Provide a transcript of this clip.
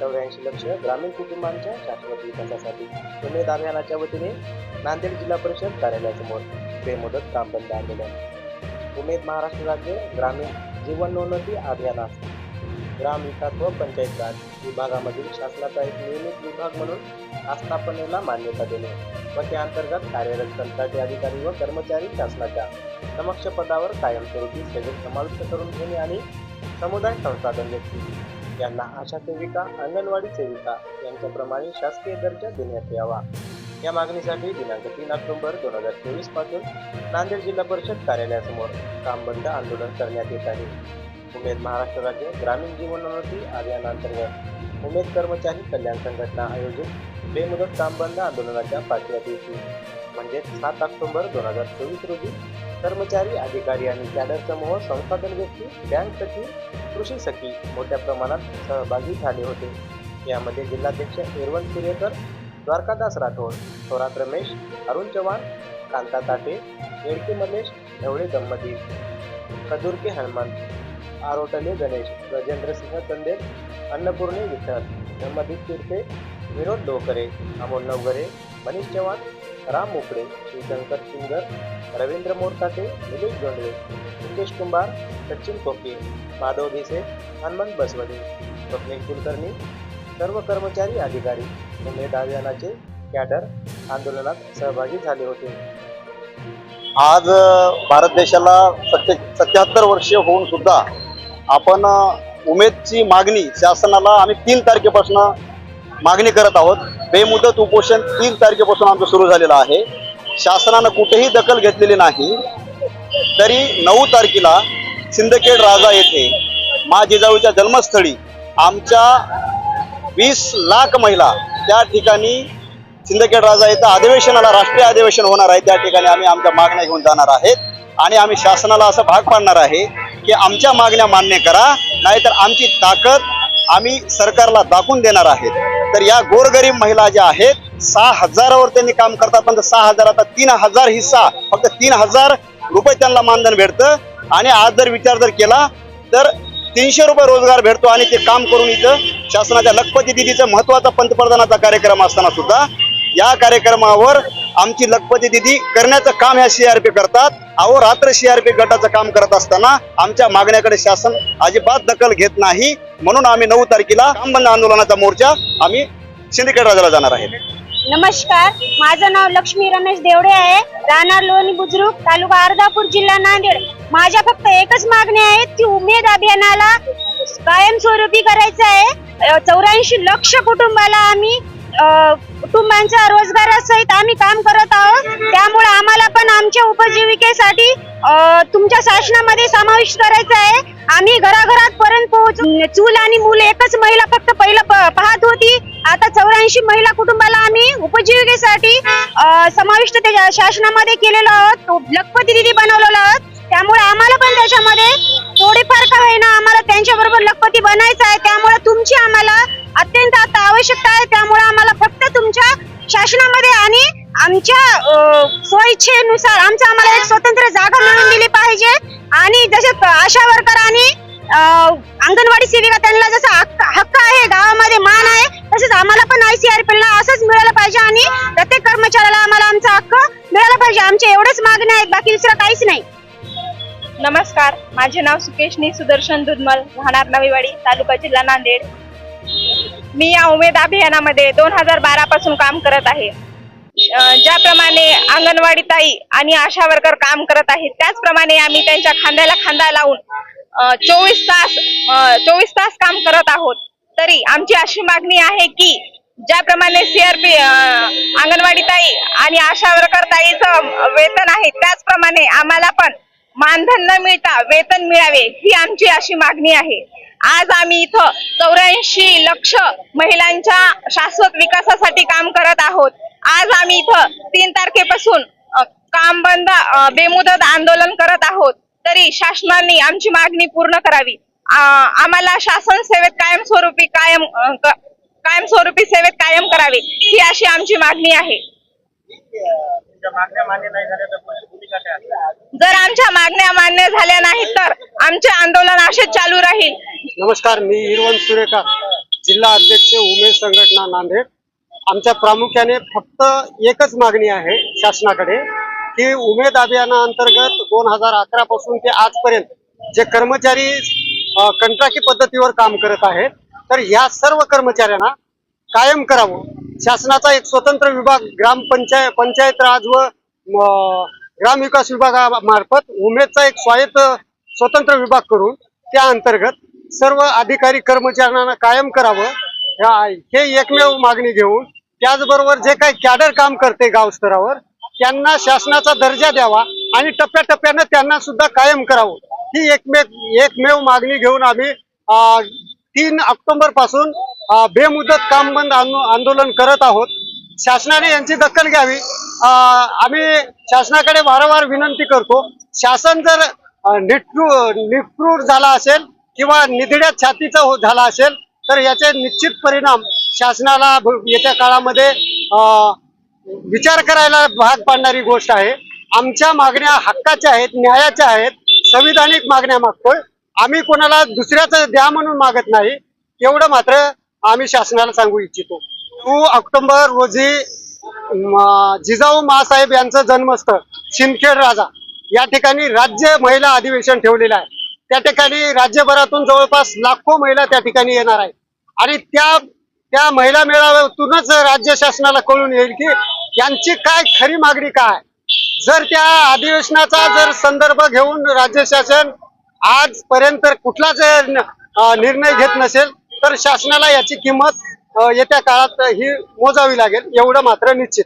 चौऱ्याऐंशी लक्ष ग्रामीण कुटुंबांच्या शाश्वत विकासासाठी. उमेद अभियानाच्या वतीने नांदेड जिल्हा परिषद कार्यालयासमोर बेमुदत काम बंद आंदोलन उमेद महाराष्ट्र राज्य ग्रामीण जीवनोन्नती अभियानास ग्राम विकास व पंचायत राज विभागामधील शासनाचा एक नियमित विभाग म्हणून आस्थापनेला मान्यता देणे व त्या अंतर्गत कार्यरत कंत्राटी अधिकारी व कर्मचारी शासनाच्या समक्ष पदावर कायमस्वरूपी सेवेत समाविष्ट करून घेणे आणि समुदाय संसाधन व्यक्ती यांना आशा सेविका अंगणवाडी सेविका यांच्याप्रमाणे शासकीय दर्जा देण्यात यावा. या मागणीसाठी दिनांक तीन ऑक्टोबर दोन हजार चोवीसपासून नांदेड जिल्हा परिषद कार्यालयासमोर काम बंद आंदोलन करण्यात येत आहे. उमेद महाराष्ट्र राज्य ग्रामीण जीवनोन्नती अभियानांतर्गत उमेद कर्मचारी कल्याण संघटना आयोजित बेमुदत काम बंद आंदोलनाच्या पाचव्या दिवशी म्हणजे सात ऑक्टोबर दोन हजार चोवीस रोजी कर्मचारी अधिकारी आणि कॅडर समूह संसाधन व्यक्ती बँक सखी कृषी सखी मोठ्या प्रमाणात सहभागी झाले होते. यामध्ये जिल्हाध्यक्ष इरवण सुरेकर द्वारकादास राठोड थोरात रमेश अरुण चव्हाण कांता ताटे येडके मलेश ढवळे दंपती. कदुरके हनुमंत आरोटले गणेश गजेंद्र सिंह चंदेल अन्नपूर्णे विठ्ठल धम्मदीप तीर्थे विनोद डोकरे अमोल नवगरे मनीष चव्हाण राम मोकडे शिवशंकर सिंगर रवींद्र मोरकाटे निलेश जोंडवे मुकेश कुंभार सचिन कोके माधव भिसे हनुमंत बसवडे स्वप्नील कुलकर्णी सर्व कर्मचारी अधिकारी उमेद अभियानाचे कॅडर आंदोलनात सहभागी झाले होते. आज भारत देशाला सत्य सत्याहत्तर वर्ष होऊन सुद्धा आपण उमेदची मागणी शासनाला आम्ही तीन तारखेपासून मागणी करत आहोत. बेमुदत उपोषण तीन तारखेपासून आमचं सुरू झालेलं आहे. शासनानं कुठेही दखल घेतलेली नाही. तरी नऊ तारखेला सिंदखेड राजा येथे मा जिजाऊच्या जन्मस्थळी आमच्या वीस लाख महिला त्या ठिकाणी सिंदखेड राजा येथे अधिवेशनाला राष्ट्रीय अधिवेशन होणार आहे. त्या ठिकाणी आम्ही आमच्या मागण्या घेऊन जाणार आहेत. आणि आम्ही शासनाला असं भाग पाडणार आहे की आमच्या मागण्या मान्य करा नाहीतर आमची ताकद आम्ही सरकारला दाखवून देणार आहेत. तर या गोरगरीब महिला ज्या आहेत सहा हजारावर त्यांनी काम करतात पण सहा हजार आता तीन हजार हिस्सा फक्त तीन हजार रुपये त्यांना मानधन भेटतं. आणि आज जर विचार जर केला तर तीनशे रुपये रोजगार भेटतो आणि ते काम करून इथं शासनाच्या लखपती दिदीचं महत्त्वाचा पंतप्रधानाचा कार्यक्रम असताना सुद्धा या कार्यक्रमावर आमची लखपती दिदी करण्याचं काम ह्या सीआरपी करतात. अहो रात्र सीआरपी गटाचं काम करत असताना आमच्या मागण्याकडे शासन अजिबात दखल घेत नाही. म्हणून आम्ही नऊ तारखेला कामबंद आंदोलनाचा मोर्चा आम्ही सिंदखेड राजाला जाणार आहे. नमस्कार माझं नाव लक्ष्मी रमेश देवडे आहे. राहणार लोणी बुजुर्ग तालुका अर्धापूर जिल्हा नांदेड. माझ्या फक्त एकच मागणी आहे की उमेद अभियानाला कायमस्वरूपी करायचं आहे. चौऱ्याऐंशी लक्ष कुटुंबाला आम्ही कुटुंबांच्या रोजगारासहित आम्ही काम करत आहोत. त्यामुळे आम्हाला पण आमच्या उपजीविकेसाठी तुमच्या शासनामध्ये समाविष्ट करायचं आहे. आम्ही घराघरात पर्यंत पोहोचू. चूल आणि मूल एकच महिला फक्त पहिलं प- पाहत होती. आता चौऱ्याऐंशी महिला कुटुंबाला आम्ही उपजीविकेसाठी समाविष्ट त्याच्या शासनामध्ये केलेलो आहोत. लखपती दिदी बनवलेलो आहोत. त्यामुळे आम्हाला पण त्याच्यामध्ये थोडेफार का होईना आम्हाला त्यांच्याबरोबर लखपती बनायचं आहे. त्यामुळे तुमची आम्हाला अत्यंत आता आवश्यकता आहे. त्यामुळे आम्हाला फक्त तुमच्या शासनामध्ये आणि आमच्या सोयीच्छेनुसार स्वइच्छेनुसार आमचं आम्हाला एक स्वतंत्र जागा मिळून दिली पाहिजे. आणि जसं आशा वर्कर आणि अंगणवाडी सेविका त्यांना जसा हक्क हक्क आहे गावामध्ये मान आहे तसंच आम्हाला पण आयसीआरपीला असंच मिळालं पाहिजे आणि प्रत्येक कर्मचाऱ्याला आम्हाला आमचा हक्क मिळाला पाहिजे. आमचे एवढंच मागणे आहेत बाकी दुसरं काहीच नाही. नमस्कार. माझे नाव सुकेशनी सुदर्शन दुधमल राहणार नवीवाडी तालुका जिल्हा नांदेड. मी या उमेद अभियानामध्ये दोन हजार बारा पासून काम करत आहे. ज्याप्रमाणे अंगणवाडी ताई आणि आशा वर्कर काम करत आहेत त्याचप्रमाणे आम्ही त्यांच्या खांद्याला खांदा लावून चोवीस तास चोवीस तास काम करत आहोत. तरी आमची अशी मागणी आहे की ज्याप्रमाणे सीआरपी अंगणवाडी ताई आणि आशा वर्कर ताईचं वेतन आहे त्याचप्रमाणे आम्हाला पण मानधन न मिळता वेतन मिळावे ही आमची अशी मागणी आहे. आज आम्ही इथं लक्ष महिलांच्या शाश्वत विकासासाठी काम करत आहोत. आज आम्ही इथं तीन तारखेपासून काम बंद बेमुदत आंदोलन करत आहोत. तरी शासनाने आमची मागणी पूर्ण करावी. आम्हाला शासन सेवेत कायमस्वरूपी कायम कायमस्वरूपी सेवेत कायम करावे ही अशी आमची मागणी आहे. जर आमच्या मागण्या मान्य झाल्या नाहीत तर आमचे आंदोलन असेच चालू राहील. नमस्कार मी हिरवंत सुरेखा. जिल्हा अध्यक्ष उमेश संघटना नांदेड. आमच्या प्रामुख्याने फक्त एकच मागणी आहे शासनाकडे की उमेद अभियानाअंतर्गत दोन हजार अकरा पासून ते आजपर्यंत जे कर्मचारी कंत्राटी पद्धतीवर काम करत आहेत तर ह्या सर्व कर्मचाऱ्यांना कायम करावं. शासनाचा एक स्वतंत्र विभाग ग्रामपंचायत पंचायत राज व ग्रामविकास विभागामार्फत उमेदचा एक स्वायत्त स्वतंत्र विभाग करून त्या अंतर्गत सर्व अधिकारी कर्मचाऱ्यांना कायम करावं. हे एकमेव मागणी घेऊन त्याचबरोबर जे काही कॅडर काम करते गाव स्तरावर त्यांना शासनाचा दर्जा द्यावा आणि टप्प्याटप्प्यानं त्यांना सुद्धा कायम करावं. ही एकमेव एकमेव मागणी घेऊन आम्ही अं, तीन ऑक्टोबरपासून बेमुदत काम बंद आंदो- आंदोलन करत आहोत. शासनाने यांची दखल घ्यावी. आम्ही शासनाकडे वारंवार विनंती करतो. शासन जर निट्रू निष्ठू निष्ठूर झाला असेल किंवा निधड्या छातीचा हो- झाला असेल तर याचे निश्चित परिणाम शासनाला भ- येत्या काळामध्ये विचार करायला भाग पाडणारी गोष्ट आहे. आमच्या मागण्या हक्काच्या आहेत न्यायाच्या आहेत संविधानिक मागण्या मागतोय. आम्ही कोणाला दुसऱ्याचं द्या म्हणून मागत नाही. एवढं मात्र आम्ही शासनाला सांगू इच्छितो. टू ऑक्टोबर रोजी जिजाऊ मासाहेब यांचं जन्मस्थळ सिंदखेड राजा या ठिकाणी राज्य महिला अधिवेशन ठेवलेलं आहे. त्या ठिकाणी राज्यभरातून जवळपास लाखो महिला त्या ठिकाणी येणार आहेत. आणि त्या त्या महिला मेळाव्यातूनच राज्य शासनाला कळून येईल की यांची काय खरी मागणी काय जर त्या अधिवेशनाचा जर संदर्भ घेऊन राज्य शासन आजपर्यंत कुठलाच निर्णय घेत नसेल तर शासनाला याची किंमत येत्या काळात ही मोजावी लागेल एवढं मात्र निश्चित.